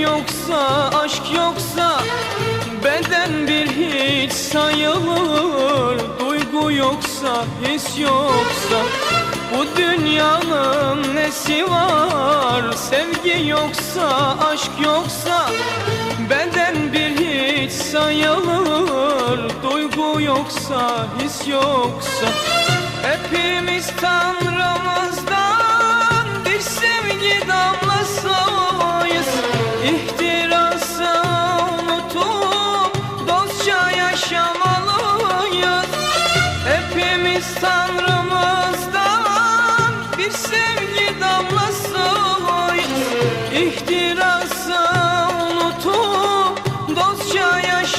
yoksa, aşk yoksa Beden bir hiç sayılır. Duygu yoksa, his yoksa Bu dünyanın nesi var? Sevgi yoksa, aşk yoksa Beden bir hiç sayılır. Duygu yoksa, his yoksa Hepimiz Tanrımızdan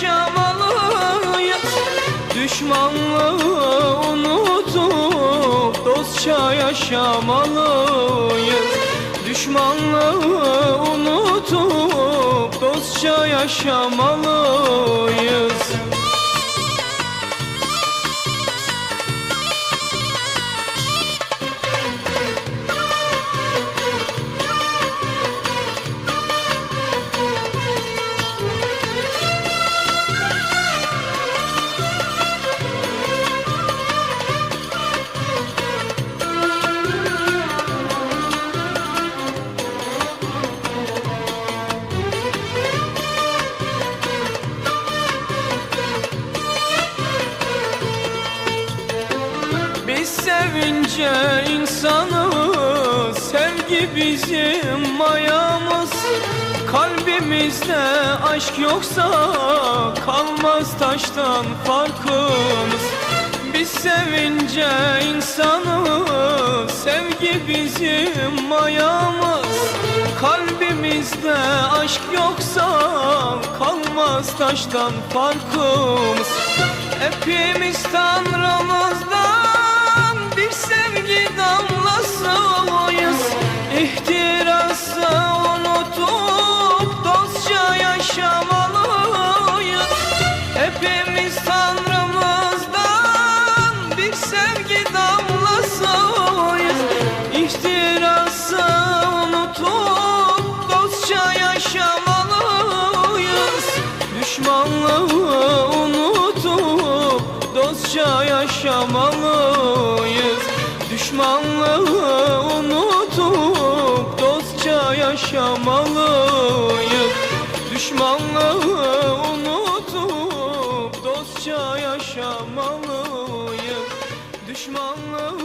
yaşamalıyız Düşmanlığı unutup dostça yaşamalıyız Düşmanlığı unutup dostça yaşamalıyız sevince insanız Sevgi bizim mayamız Kalbimizde aşk yoksa Kalmaz taştan farkımız. Biz sevince insanız Sevgi bizim mayamız Kalbimizde aşk yoksa Kalmaz taştan farkımız. Hepimiz Tanrımızdan bir sevgi damlasıyız İhtirası unutup dostça yaşamalıyız. Hepimiz Tanrımızdan bir sevgi damlasıyız İhtirası unutup dostça yaşamalıyız. Düşmanlığı unutup dostça yaşamalıyız düşmanlığı